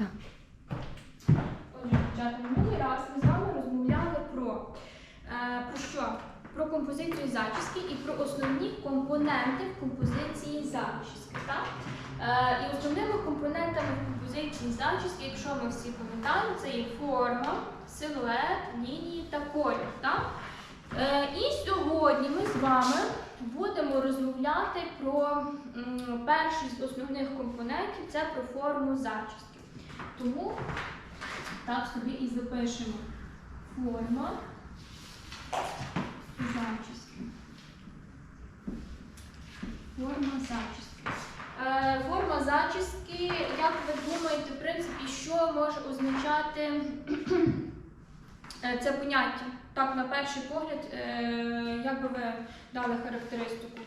Так. Отже, дівчата, минулий раз ми з вами розмовляли про, е, про що? Про композицію зачіски і про основні компоненти в композиції зачіски. Так? Е, і основними компонентами композиції зачіски, якщо ми всі пам'ятаємо, це є форма, силует, лінії та колір. Так? Е, і сьогодні ми з вами будемо розмовляти про м, перший з основних компонентів це про форму зачіски. Тому так собі і запишемо форма зачіски. Форма зачіски. Е, форма зачіски, як ви думаєте, в принципі, що може означати е, це поняття? Так, на перший погляд, е, як би ви дали характеристику?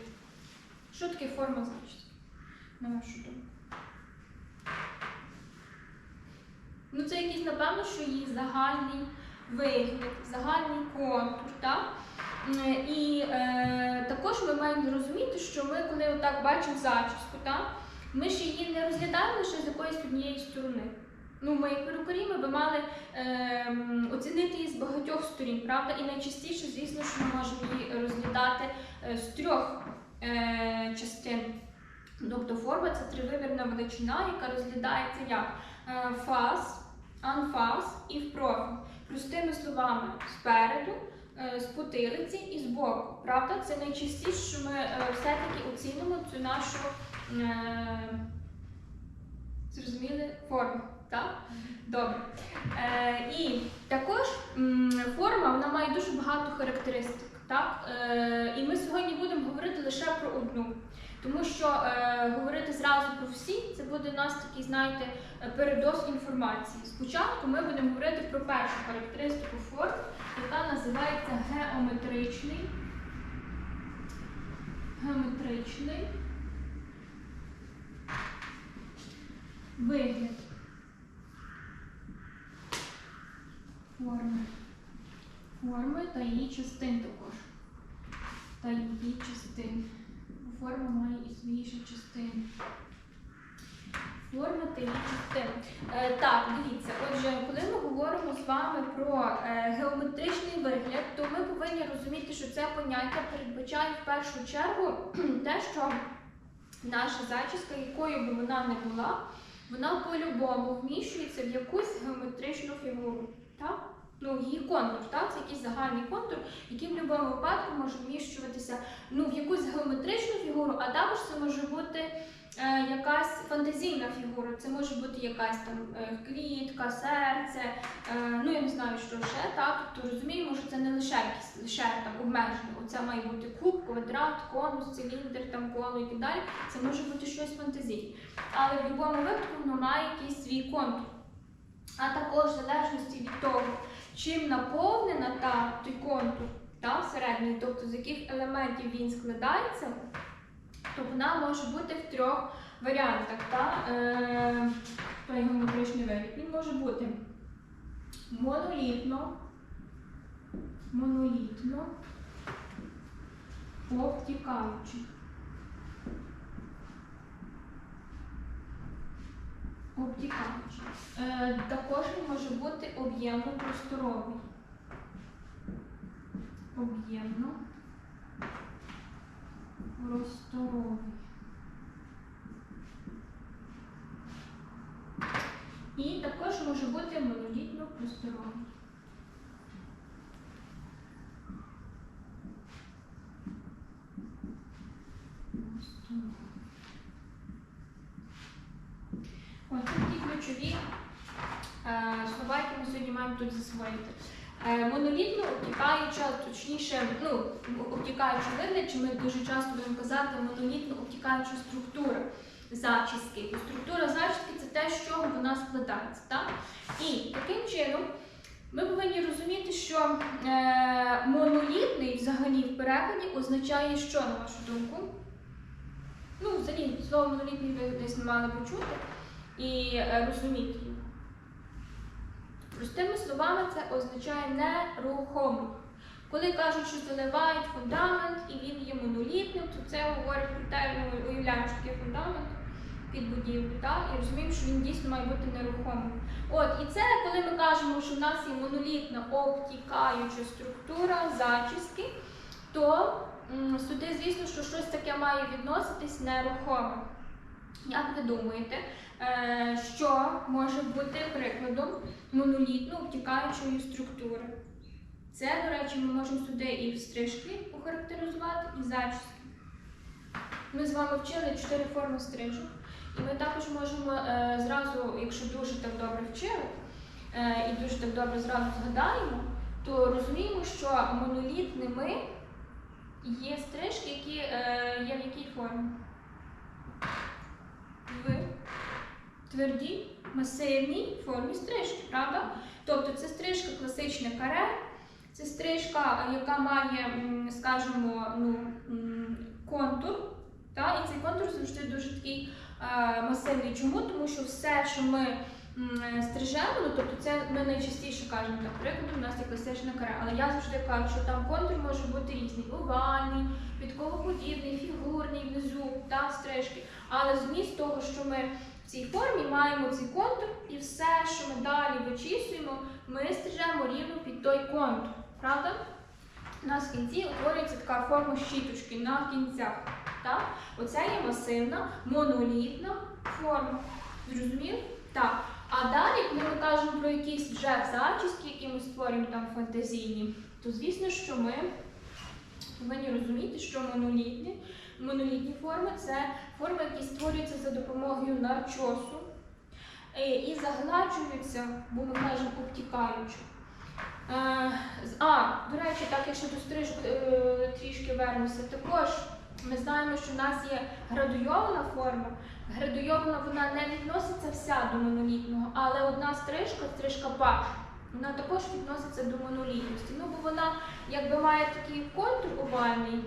Що таке форма зачіски? На вашу думку? Ну, це якийсь, напевно, що її загальний вигляд, загальний контур, так? І е, також ми маємо розуміти, що ми, коли отак бачимо зачіску, так? ми ж її не розглядаємо лише з якоїсь однієї сторони. Ну, ми як перукарі ми би мали е, оцінити її з багатьох сторін, правда? І найчастіше, звісно, що ми можемо її розглядати е, з трьох е, частин. Тобто форма це тривимірна величина, яка розглядається як е, фас, анфас і в профіль. Простими словами, спереду, е, з потилиці і з боку. Правда? Це найчастіше, що ми е, все-таки оцінимо цю нашу е, зрозуміли форму. Так? Добре. І також форма вона має дуже багато характеристик. Так? І ми сьогодні будемо говорити лише про одну. Тому що е, говорити зразу про всі, це буде у нас такий, знаєте, е, передос інформації. Спочатку ми будемо говорити про першу характеристику форм, яка називається геометричний. Геометричний вигляд форми. Форми та її частин також. Та її частин. Форма має і свої ще частини. Форма та її частини. Е, так, дивіться, отже, коли ми говоримо з вами про е, геометричний вигляд, то ми повинні розуміти, що це поняття передбачає в першу чергу те, що наша зачіска, якою би вона не була, вона по-любому вміщується в якусь геометричну фігуру. Так? Ну, її контур, так? Це якийсь загальний контур, який в будь-якому випадку може вміщуватися ну, в якусь геометричну фігуру, а також це може бути е, якась фантазійна фігура. Це може бути якась там е, квітка, серце, е, ну я не знаю, що ще, так? Тобто розуміємо, що це не лише якісь лише там обмеження. Оце має бути куб, квадрат, конус, циліндр, там коло і так далі. Це може бути щось фантазійне. Але в будь-якому випадку воно має якийсь свій контур. А також в залежності від того, чим наповнена та той контур та, всередині, тобто з яких елементів він складається, то вона може бути в трьох варіантах. Та, е, той геометричний вигляд. Він може бути монолітно, монолітно, обтікаючий. Обтікаючий. Е, також він може бути об'ємно просторовий. Об'ємно просторовий. І також може бути монолітно просторовий. Просторовий. Ось це такі ключові слова, які ми сьогодні маємо тут засвоїти. Е, монолітно обтікаюча, точніше, ну, обтікаюча вигляд, чи ми дуже часто будемо казати монолітно обтікаюча структура зачіски. І структура зачіски це те, з чого вона складається. Так? І таким чином ми повинні розуміти, що е, монолітний взагалі в перекладі означає що, на вашу думку? Ну, взагалі, слово монолітний ви десь не мали почути і е, розуміти його. Простими словами, це означає нерухомий. Коли кажуть, що заливають фундамент і він є монолітним, то це говорить про те, ми уявляємо, що таке фундамент. під будівлю, так? і розуміємо, що він дійсно має бути нерухомим. От, і це коли ми кажемо, що в нас є монолітна обтікаюча структура зачіски, то м, сюди, звісно, що щось таке має відноситись нерухоме. Як ви думаєте, е, що може бути прикладом монолітно обтікаючої структури? Це, до речі, ми можемо сюди і стрижки охарактеризувати, і зачіски. Ми з вами вчили чотири форми стрижок, і ми також можемо е, зразу, якщо дуже так добре вчили, е, і дуже так добре зразу згадаємо, то розуміємо, що монолітними є стрижки, які є в якій формі? В твердій, масивній формі стрижки, правда? Тобто це стрижка класичне каре, це стрижка, яка має, скажімо, ну, контур. Та? І цей контур завжди дуже такий е, масивний. Чому? Тому що все, що ми стрижемо, ну, тобто це ми найчастіше кажемо, наприклад, у нас є класична каре, але я завжди кажу, що там контур може бути різний, овальний, підковоподібний, фігурний, внизу, та, стрижки. Але зміст того, що ми в цій формі маємо цей контур, і все, що ми далі вичісуємо, ми стрижемо рівно під той контур. Правда? У нас в кінці утворюється така форма щіточки на кінцях. Так? Оце є масивна, монолітна форма. Зрозумів? Так. А далі, коли ми кажемо про якісь вже зачіски, які ми створюємо там фантазійні, то звісно, що ми повинні розуміти, що монолітні, монолітні форми це форми, які створюються за допомогою нарчосу е, і загладжуються, бо ми кажемо обтікаючи. Е, А, до речі, так, якщо до стрижку е, трішки вернуся, також ми знаємо, що в нас є градуйована форма. Градуйована вона не відноситься вся до монолітного, але одна стрижка, стрижка паш, вона також відноситься до монолітності. Ну, бо вона якби має такий контур овальний,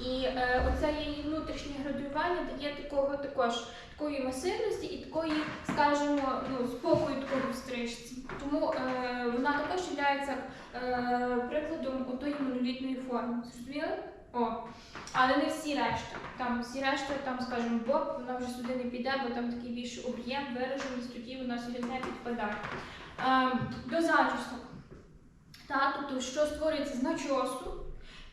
і е, оце її внутрішнє градуювання дає такого також такої масивності і такої, скажімо, ну, спокою такого в стрижці. Тому е, вона також є е, прикладом отої монолітної форми. Зрозуміли? О. Але не всі решта. Там всі решта, там, скажімо, боб, вона вже сюди не піде, бо там такий більш об'єм, вираженість, тоді вона сюди не підпадає. Е, до зачісок. Тобто, що створюється з начосу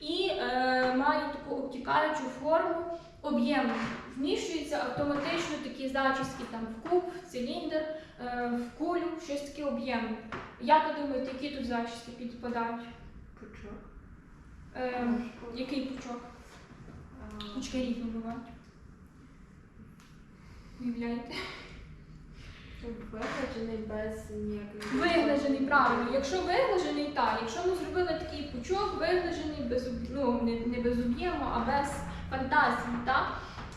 і е, має таку обтікаючу форму об'ємну. Вміщуються автоматично такі зачіски там в куб, в циліндр, е, в кулю, щось таке об'ємне. Як ви думаєте, які тут зачіски підпадають? Пучок. Е, який пучок? Пучки різні бувають. Уявляєте? Вигляджений без ніяких. Виглажений, правильно. Якщо виглажений, так. Якщо ми зробили такий пучок, виглажений без ну, не, не без об'єму, а без фантазії, так?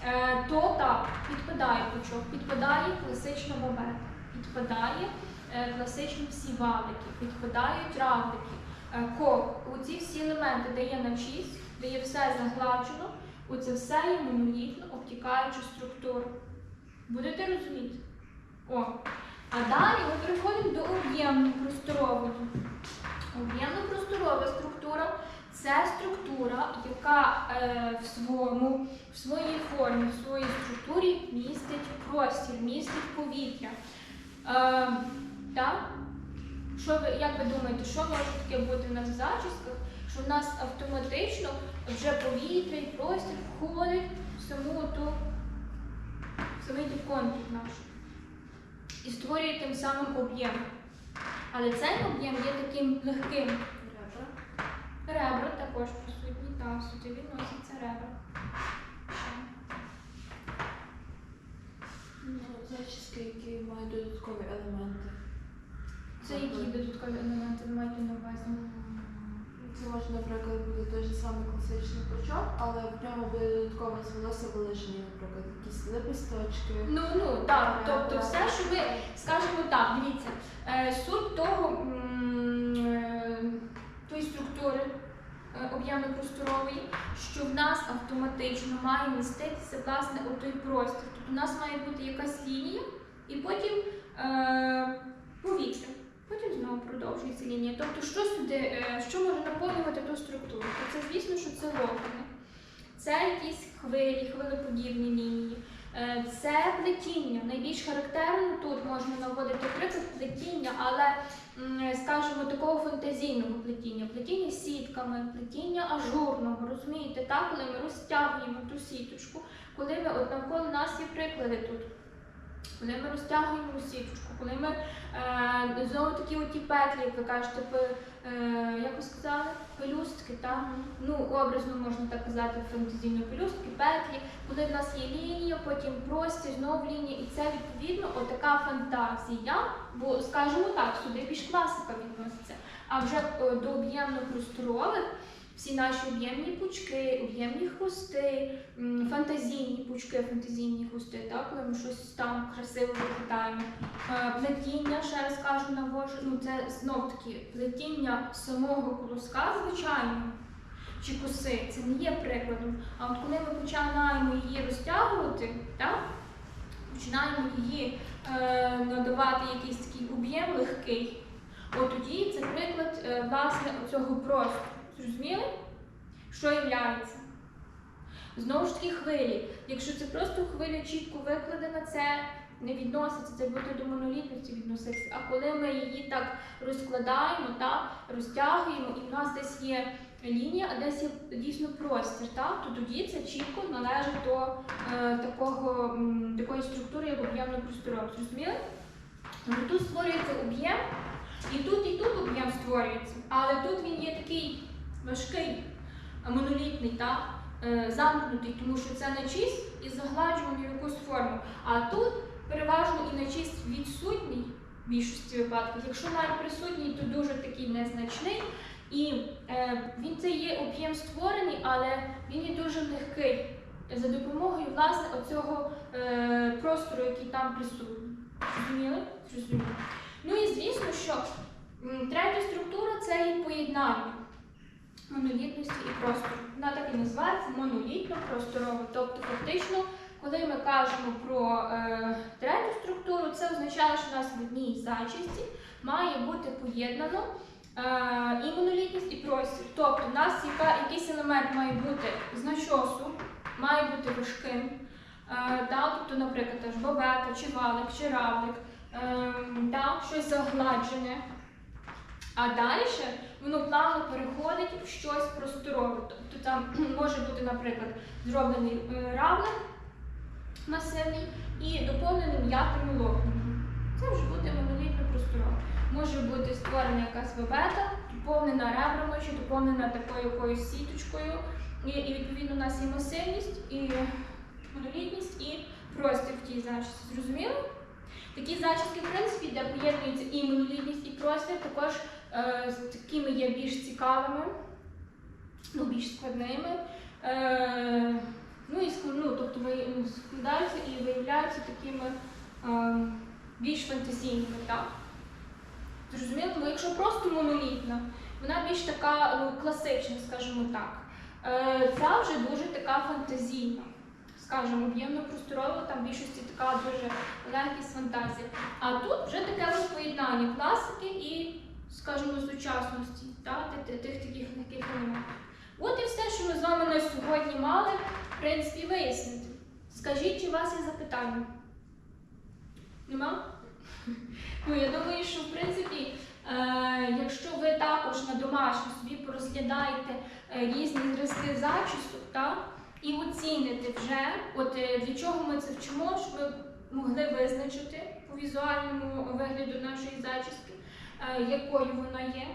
Е, то так, підпадає пучок, підпадає класична бабета, підпадає е, класичні всі валики, підпадають равлики, е, кок. Оці всі елементи, де є начіс, де є все загладжено, оце все є монолітно обтікаюча структура. Будете розуміти? О, а далі ми переходимо до об'ємно-просторової. Об'ємно-просторова структура це структура, яка е, в, своєму, в своїй формі, в своїй структурі містить простір, містить повітря. Е, так? Що ви, як ви думаєте, що може таке бути в нас в зачісках? Що в нас автоматично вже повітря і простір входить в саму ту, в самий контур наш і створює тим самим об'єм. Але цей об'єм є таким легким. Ребра. Ребра також присутні, там сюди відносяться ребра. Ну, Зачіски, які мають додаткові елементи. Це які додаткові елементи маєте на увазі? Це може, наприклад, бути той же самий класичний пучок, але в ньому буде додатково волосся вилежені, наприклад, якісь лепісточки. Ну, ну, так, тобто все, що ви, скажімо так, дивіться, е, суть того, е, тої структури е, об'ємно-просторової, що в нас автоматично має міститися власне у той простір. Тобто у нас має бути якась лінія і потім е, повітря. Потім знову продовжується лінія. Тобто, що сюди, е, що може наповнювати ту структуру? То це, звісно, що це локони. Це якісь хвилі, хвилеподібні лінії. Е, Це плетіння. Найбільш характерно тут можна наводити приклад плетіння, але скажімо, такого фантазійного плетіння, плетіння сітками, плетіння ажурного, розумієте, так, коли ми розтягуємо ту сіточку, коли ми от навколо нас є приклади тут. Коли ми розтягуємо сіточку, коли ми е, знову такі оті петлі, як ви кажете, е, як ви сказали, пелюстки, так? Ну, образно можна так казати, фантазійно пелюстки, петлі, коли в нас є лінія, потім простір, знову лінія, і це відповідно отака фантазія, бо скажімо так, сюди більш класика відноситься. А вже е, до об'ємно-просторових всі наші об'ємні пучки, об'ємні хвости, фантазійні пучки, фантазійні хвости, так, коли ми щось там красиво виглядаємо. Е, Плетіння, ще раз кажу, навожу, ну це знов таки плетіння самого колоска, звичайно, чи коси, це не є прикладом. А от коли ми починаємо її розтягувати, так, починаємо її е, надавати якийсь такий об'єм легкий, от тоді це приклад е, власне цього простору. Зрозуміли? Що являється? Знову ж таки хвилі. Якщо це просто хвиля чітко викладена, це не відноситься, це буде до монолітності відноситися. А коли ми її так розкладаємо, так, розтягуємо, і в нас десь є лінія, а десь є дійсно простір, так, то тоді це чітко належить до е, такого, м, такої структури, як об'ємно просторове. Зрозуміли? Тобто тут створюється об'єм, і тут, і тут об'єм створюється, але тут він є такий важкий, а монолітний, так? е, замкнутий, тому що це нечисть і загладжування якусь форму. А тут переважно і нечисть відсутній в більшості випадків. Якщо навіть присутній, то дуже такий незначний. І е, він це є об'єм створений, але він є дуже легкий за допомогою власне оцього е, простору, який там присутній. Зрозуміли? Зрозуміли. Ну і звісно, що третя структура це є поєднання монолітності і простору. Вона так і називається монолітно просторово. Тобто, фактично, коли ми кажемо про е, третю структуру, це означає, що у нас в одній зачісті має бути поєднано е, і монолітність, і простір. Тобто, у нас яка, якийсь елемент має бути з начосу, має бути важким. Е, та, тобто, наприклад, теж бобета, чи валик, чи равлик, е, та, щось загладжене. А далі воно плавно переходить в щось просторове. Тобто там може бути, наприклад, зроблений е, равлик масивний і доповнений м'якими лопнами. Це вже буде монолітно просторове. Може бути створена якась вебета, доповнена ребрами чи доповнена такою якоюсь сіточкою. І, і відповідно у нас є масивність, і монолітність, і простір в тій зачісті. Зрозуміло? Такі зачіски, в принципі, де поєднується і монолітність, і простір, також такими є більш цікавими, ну, більш складними. Е, ну і ну, тобто ну, складаються і виявляються такими е, більш фантазійними. Так? Зрозуміло? Ну, якщо просто монолітна, вона більш така ну, класична, скажімо так. Е, ця вже дуже така фантазійна. Скажімо, об'ємно просторова, там в більшості така дуже легкість фантазія. А тут вже таке поєднання класики і, скажімо, сучасності, та, тих, таких легких елементів. От і все, що ми з вами на сьогодні мали, в принципі, вияснити. Скажіть, чи у вас є запитання? Нема? Ну, я думаю, що в принципі, е, якщо ви також на домашньо собі порозглядаєте е, різні зразки зачісок, так, і оціните вже, от е, для чого ми це вчимо, щоб ви могли визначити по візуальному вигляду нашої зачіски, якою вона є.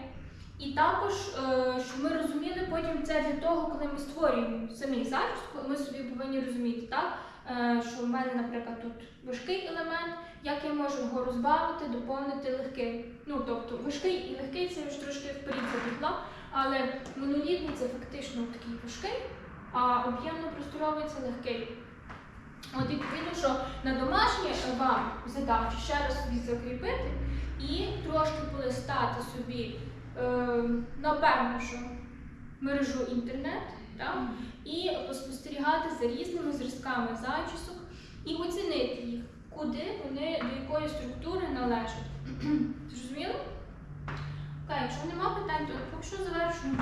І також, е, щоб ми розуміли потім це для того, коли ми створюємо самі зачіску, ми собі повинні розуміти, так, е, що в мене, наприклад, тут важкий елемент, як я можу його розбавити, доповнити легким. Ну, тобто важкий і легкий це вже трошки вперед забігла, але монолітний це фактично такий важкий, а об'ємно просторовий це легкий. От відповідно, що на домашнє вам задача ще раз собі закріпити і трошки полистати собі, е, напевно, що мережу інтернет, так? і поспостерігати за різними зразками зачісок і оцінити їх, куди вони до якої структури належать. Зрозуміло? Так, якщо нема питань, то поки що завершуємо.